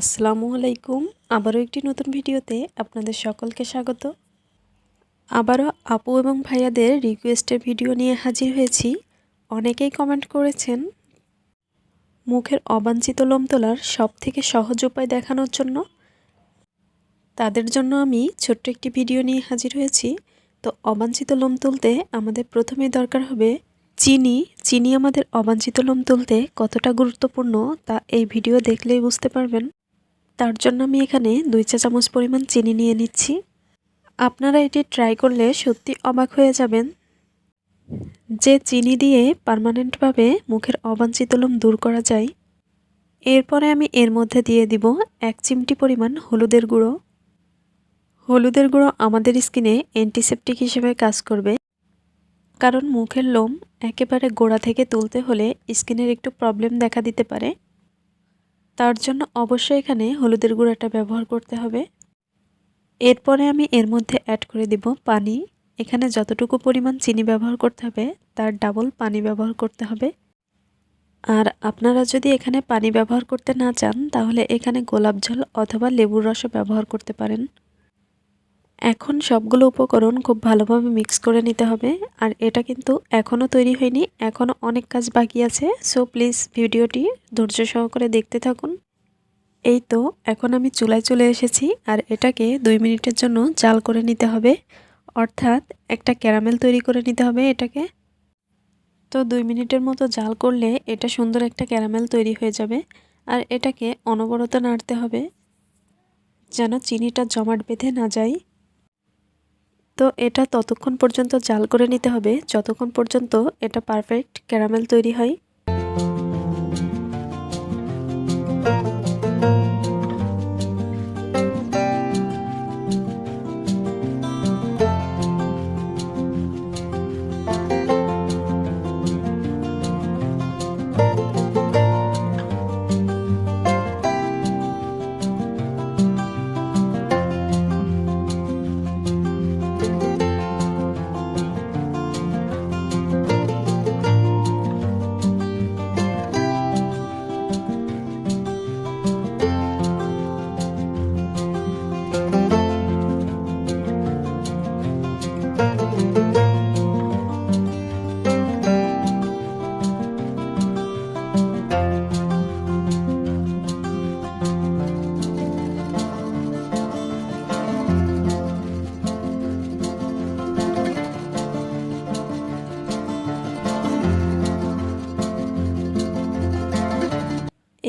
আসসালামু আলাইকুম। আবারও একটি নতুন ভিডিওতে আপনাদের সকলকে স্বাগত। আবারও আপু এবং ভাইয়াদের রিকোয়েস্টের ভিডিও নিয়ে হাজির হয়েছি। অনেকেই কমেন্ট করেছেন, মুখের অবাঞ্ছিত লোম তোলার সব থেকে সহজ উপায় দেখানোর জন্য। তাদের জন্য আমি ছোট্ট একটি ভিডিও নিয়ে হাজির হয়েছি। তো অবাঞ্ছিত লোম তুলতে আমাদের প্রথমেই দরকার হবে চিনি। চিনি আমাদের অবাঞ্ছিত লোম তুলতে কতটা গুরুত্বপূর্ণ তা এই ভিডিও দেখলেই বুঝতে পারবেন। তার জন্য আমি এখানে দুই চা চামচ পরিমাণ চিনি নিয়ে নিচ্ছি। আপনারা এটি ট্রাই করলে সত্যি অবাক হয়ে যাবেন। যে চিনি দিয়ে পারমানেন্টভাবে মুখের অবাঞ্ছিত লোম দূর করা যায়, এরপরে আমি এর মধ্যে দিয়ে দিব এক চিমটি পরিমাণ হলুদের গুঁড়ো। হলুদের গুঁড়ো আমাদের স্কিনে অ্যান্টিসেপটিক হিসেবে কাজ করবে, কারণ মুখের লোম একেবারে গোড়া থেকে তুলতে হলে স্কিনের একটু প্রবলেম দেখা দিতে পারে। তার জন্য অবশ্যই এখানে হলুদের গুঁড়াটা ব্যবহার করতে হবে। এরপরে আমি এর মধ্যে অ্যাড করে দিব পানি। এখানে যতটুকু পরিমাণ চিনি ব্যবহার করতে হবে, তার ডাবল পানি ব্যবহার করতে হবে। আর আপনারা যদি এখানে পানি ব্যবহার করতে না চান, তাহলে এখানে গোলাপ জল অথবা লেবুর রসও ব্যবহার করতে পারেন। এখন সবগুলো উপকরণ খুব ভালোভাবে মিক্স করে নিতে হবে। আর এটা কিন্তু এখনও তৈরি হয়নি এখনও অনেক কাজ বাকি আছে। সো প্লিজ ভিডিওটি ধৈর্য সহকারে দেখতে থাকুন। এই তো, এখন আমি চুলায় চলে এসেছি আর এটাকে দুই মিনিটের জন্য জাল করে নিতে হবে। অর্থাৎ একটা ক্যারামেল তৈরি করে নিতে হবে এটাকে। তো দুই মিনিটের মতো জাল করলে এটা সুন্দর একটা ক্যারামেল তৈরি হয়ে যাবে। আর এটাকে অনবরত নাড়তে হবে। যেন চিনিটা জমাট বেঁধে না যায়। তো এটা ততক্ষণ পর্যন্ত জাল করে নিতে হবে। যতক্ষণ পর্যন্ত এটা পারফেক্ট ক্যারামেল তৈরি হয়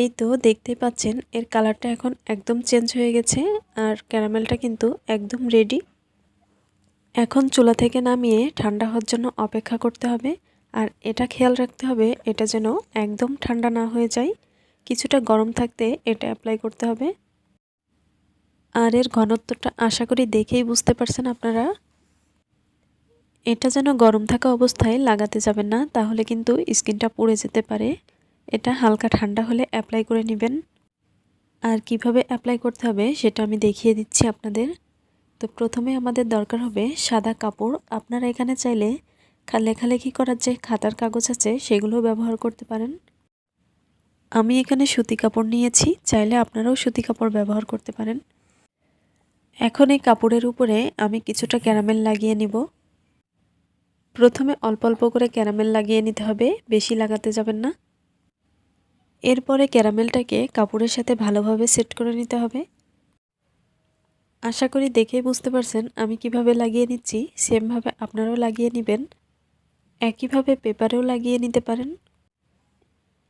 এই তো দেখতেই পাচ্ছেন, এর কালারটা এখন একদম চেঞ্জ হয়ে গেছে আর ক্যারামেলটা কিন্তু একদম রেডি এখন চুলা থেকে নামিয়ে ঠান্ডা হওয়ার জন্য অপেক্ষা করতে হবে আর এটা খেয়াল রাখতে হবে, এটা যেন একদম ঠান্ডা না হয়ে যায়। কিছুটা গরম থাকতে এটা অ্যাপ্লাই করতে হবে। আর এর ঘনত্বটা আশা করি দেখেই বুঝতে পারছেন আপনারা। এটা যেন গরম থাকা অবস্থায় লাগাতে যাবেন না, তাহলে কিন্তু স্কিনটা পুড়ে যেতে পারে। এটা হালকা ঠান্ডা হলে অ্যাপ্লাই করে নেবেন। আর কীভাবে অ্যাপ্লাই করতে হবে সেটা আমি দেখিয়ে দিচ্ছি আপনাদের। তো প্রথমে আমাদের দরকার হবে সাদা কাপড়। আপনারা এখানে চাইলে লেখালেখি করার যে খাতার কাগজ আছে সেগুলো ব্যবহার করতে পারেন। আমি এখানে সুতি কাপড় নিয়েছি, চাইলে আপনারাও সুতি কাপড় ব্যবহার করতে পারেন। এখন এই কাপড়ের উপরে আমি কিছুটা ক্যারামেল লাগিয়ে নিব। প্রথমে অল্প অল্প করে ক্যারামেল লাগিয়ে নিতে হবে, বেশি লাগাতে যাবেন না। এরপরে ক্যারামেলটাকে কাপড়ের সাথে ভালোভাবে সেট করে নিতে হবে। আশা করি দেখেই বুঝতে পারছেন আমি কীভাবে লাগিয়ে নিচ্ছি। সেমভাবে আপনারাও লাগিয়ে নেবেন। একইভাবে পেপারেও লাগিয়ে নিতে পারেন।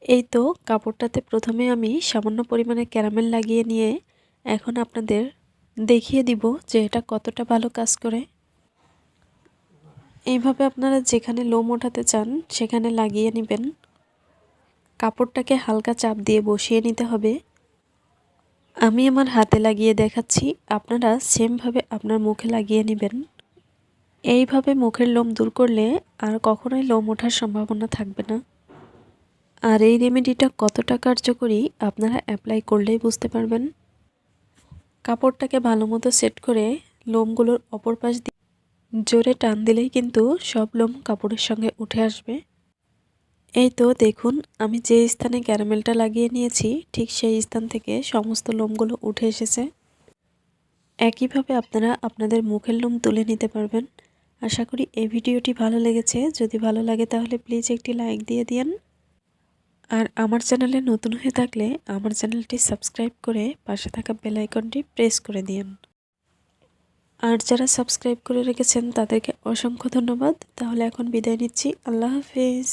এই তো কাপড়টাতে প্রথমে আমি সামান্য পরিমাণে ক্যারামেল লাগিয়ে নিয়ে এখন আপনাদের দেখিয়ে দিব যে এটা কতটা ভালো কাজ করে। এইভাবে আপনারা যেখানে লোম ওঠাতে চান সেখানে লাগিয়ে নেবেন। কাপড়টাকে হালকা চাপ দিয়ে বসিয়ে নিতে হবে। আমি আমার হাতে লাগিয়ে দেখাচ্ছি, আপনারা সেমভাবে আপনার মুখে লাগিয়ে নেবেন। এইভাবে মুখের লোম দূর করলে আর কখনোই লোম ওঠার সম্ভাবনা থাকবে না। আর এই রেমেডিটা কতটা কার্যকরী, আপনারা অ্যাপ্লাই করলেই বুঝতে পারবেন। কাপড়টাকে ভালো মতো সেট করে লোমগুলোর অপর পাশ দিয়ে জোরে টান দিলেই কিন্তু সব লোম কাপড়ের সঙ্গে উঠে আসবে। এই তো দেখুন, আমি যে স্থানে ক্যারামেলটা লাগিয়ে নিয়েছি, ঠিক সেই স্থান থেকে সমস্ত লোমগুলো উঠে এসেছে। একইভাবে আপনারা আপনাদের মুখের লোম তুলে নিতে পারবেন। আশা করি এই ভিডিওটি ভালো লেগেছে। যদি ভালো লাগে তাহলে প্লিজ একটি লাইক দিয়ে দিন আর আমার চ্যানেলে নতুন হয়ে থাকলে আমার চ্যানেলটি সাবস্ক্রাইব করে পাশে থাকা বেল আইকনটি প্রেস করে দিন আর যারা সাবস্ক্রাইব করে রেখেছেন তাদেরকে অসংখ্য ধন্যবাদ। তাহলে এখন বিদায় নিচ্ছি। আল্লাহ হাফিজ।